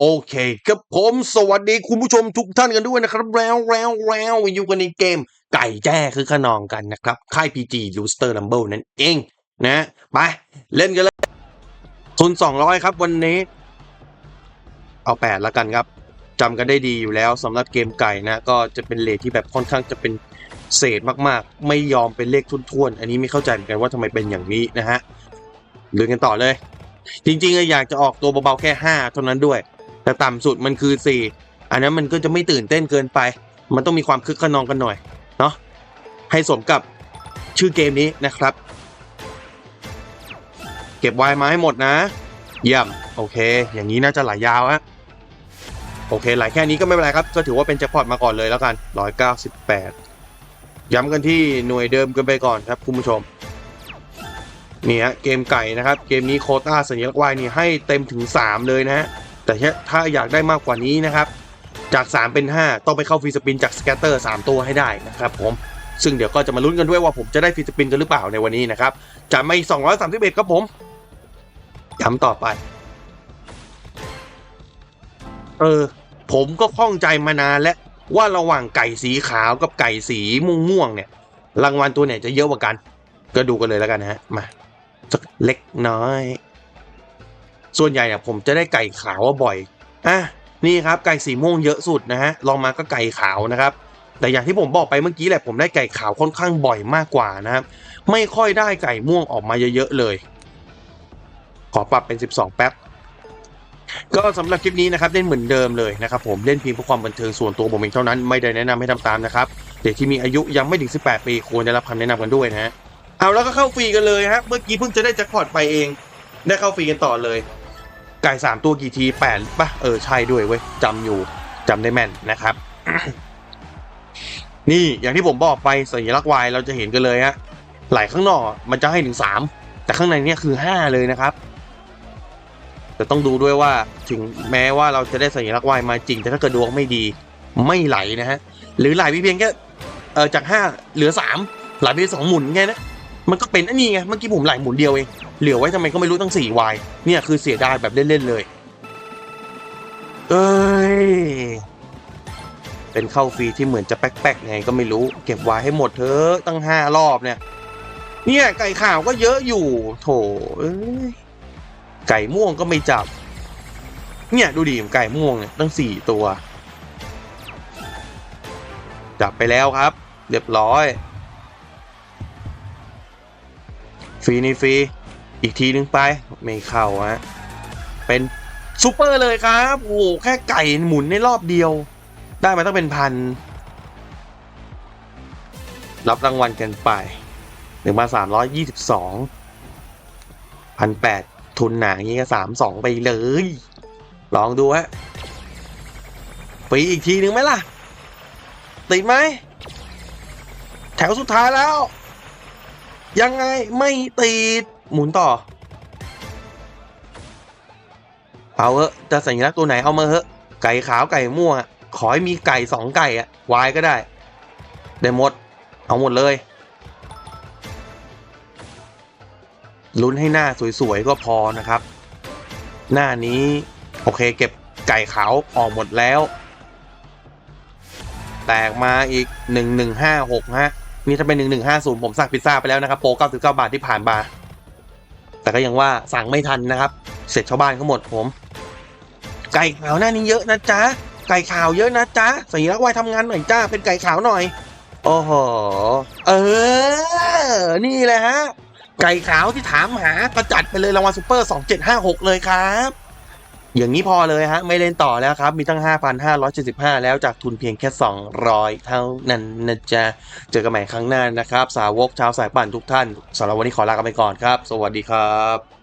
โอเคครับผมสวัสดีคุณผู้ชมทุกท่านกันด้วยนะครับแล้วแล้วแล้วอยู่กันในเกมไก่แจ้คือขนองกันนะครับ ค่าย PG r o o s t e r Rumble นั่นเองนะไปเล่นกันเลยทุน200 ครับวันนี้ เอา 8 แล้วกันครับจำกันได้ดีอยู่แล้วสำหรับเกมไก่นะ ก็จะเป็นเลทที่แบบค่อนข้างจะเป็นเศษมากๆ ไม่ยอมเป็นเลขทุ่นๆ อันนี้ไม่เข้าใจเหมือนกันว่าทำไมเป็นอย่างนี้นะฮะเดินกันต่อเลย จริงๆอยากจะออกตัวเบาๆแค่ 5 เท่านั้นด้วย แต่ต่ำสุดมันคือ 4 อันนั้นมันก็จะไม่ตื่นเต้นเกินไป มันต้องมีความคึกขนองกันหน่อยเนาะให้สมกับชื่อเกมนี้นะครับ เก็บวน์มาให้หมดนะ เยี่ยมโอเค อย่างนี้น่าจะไหลายยาวฮะโอเคไหลแค่นี้ก็ไม่เป็นไรครับ ก็ถือว่าเป็นแจ็คพอตมาก่อนเลยแล้วกัน 198 ย้ำกันที่หน่วยเดิมกันไปก่อนครับคุณผู้ชมนี่ฮะเกมไก่นะครับ เกมนี้โคต้าสัญลักษณ์วายนี่ให้เต็มถึง 3 เลยนะฮะ แต่ถ้าอยากได้มากกว่านี้นะครับ จาก 3 เป็น 5 ต้องไปเข้าฟรีสปินจากสแกตเตอร์3ตัวให้ได้นะครับผมซึ่งเดี๋ยวก็จะมาลุ้นกันด้วยว่าผมจะได้ฟรีสปินกันหรือเปล่าในวันนี้นะครับจะไม่231ครับผมย้ำต่อไป เออ ผมก็ข้องใจมานานแล้วว่าระหว่างไก่สีขาวกับไก่สีม่วงๆเนี่ยรางวัลตัวไหนจะเยอะกว่ากัน ก็ดูกันเลยแล้วกันนะฮะมาสักเล็กน้อย ส่วนใหญ่เนี่ยผมจะได้ไก่ขาวบ่อยอะนี่ครับไก่สีม่วงเยอะสุดนะฮะลองมาก็ไก่ขาวนะครับ แต่อย่างที่ผมบอกไปเมื่อกี้แหละผมได้ไก่ขาวค่อนข้างบ่อยมากกว่านะครับ ไม่ค่อยได้ไก่ม่วงออกมาเยอะๆเลย ขอปรับเป็น 12 แป๊บก็สำหรับคลิปนี้นะครับเล่นเหมือนเดิมเลยนะครับผมเล่นเพียงเพื่อความบันเทิงส่วนตัวผมเองเท่านั้นไม่ได้แนะนำให้ทำตามนะครับเด็กที่มีอายุยังไม่ถึง 18 ปีควรได้รับคำแนะนำกันด้วยนะฮะเอาแล้วก็เข้าฟรีกันเลยฮะเมื่อกี้เพิ่งจะได้แจ็คพอตไปเอง ได้เข้าฟรีกันต่อเลย ไก่สามตัวกี่ทีแปดป่ะเออใช่ด้วยเว้ยจำอยู่จำได้แม่นนะครับ นี่อย่างที่ผมบอกไปสัญลักษณ์วายเราจะเห็นกันเลยฮะไหลข้างนอกมันจะให้ถึงสามแต่ข้างในเนี่ยคือห้าเลยนะครับแต่ต้องดูด้วยว่าถึงแม้ว่าเราจะได้สัญลักษณ์วายมาจริง แต่ถ้าเกิดดวงไม่ดีไม่ไหลนะฮะหรือไหลไปเพียงแค่เออจากห้าเหลือสามไหลไปสองหมุนไงนะ มันก็เป็นอันนี้ไง เมื่อกี้ผมไหลหมุนเดียวเอง เหลือไว้ทำไมก็ไม่รู้ตั้งสี่วายเนี่ยคือเสียดายแบบเล่นๆเลย เอ้ย เป็นเข้าฟรีที่เหมือนจะแป๊กๆไงก็ไม่รู้ เก็บไว้ให้หมดเถอะตั้งห้ารอบเนี่ย เนี่ยไก่ขาวก็เยอะอยู่ โถเอ้ย ไก่ม่วงก็ไม่จับ เนี่ยดูดิไก่ม่วงเนี่ยตั้งสี่ตัว จับไปแล้วครับ เรียบร้อย ฟรีนี่ฟรี อีกทีนึงไป ไม่เข้าฮะ เป็นซูเปอร์เลยครับ โอ้โหแค่ไก่หมุนในรอบเดียว ได้มาต้องเป็นพัน รับรางวัลกันไปหนึ่งมาสามร้อยยี่สิบสองพันแปดทุนหนาอย่างงี้ก็สามสองไปเลย ลองดูฮะฟรีอีกทีนึงไหมล่ะ ติดไหม แถวสุดท้ายแล้ว ยังไงไม่ติด หมุนต่อ เอาเถอะจะสัญลักษณ์ตัวไหนเอามาเถอะ ไก่ขาวไก่ม่วงขอให้มีไก่สองไก่อะวายก็ได้ ได้หมด เอาหมดเลยลุ้นให้หน้าสวยๆก็พอนะครับ หน้านี้ โอเคเก็บไก่ขาวออกหมดแล้ว แตกมาอีกหนึ่งหนึ่งห้าหกฮะ นี่ถ้าเป็นหนึ่งหนึ่งห้าศูนย์ผมสั่งพิซซ่าไปแล้วนะครับโปรเก้าสิบเก้าบาทที่ผ่านมาแต่ก็ยังว่าสั่งไม่ทันนะครับ เสร็จชาวบ้านเขาหมดผม ไก่ขาวหน้านี้เยอะนะจ๊ะไก่ขาวเยอะนะจ๊ะสัญลักษณ์วายทำงานหน่อยจ้าเป็นไก่ขาวหน่อยโอ้โหเออ นี่แหละฮะไก่ขาวที่ถามหาก็จัดไปเลยรางวัลซูเปอร์2756เลยครับ อย่างนี้พอเลยฮะ ไม่เล่นต่อแล้วครับ มีตั้ง 5,575 แล้วจากทุนเพียงแค่ 200 เท่านั้นนะจ๊ะ เจอกันใหม่ครั้งหน้านะครับ สาวกชาวสายปั่นทุกท่านสำหรับวันนี้ขอลากันไปก่อนครับ สวัสดีครับ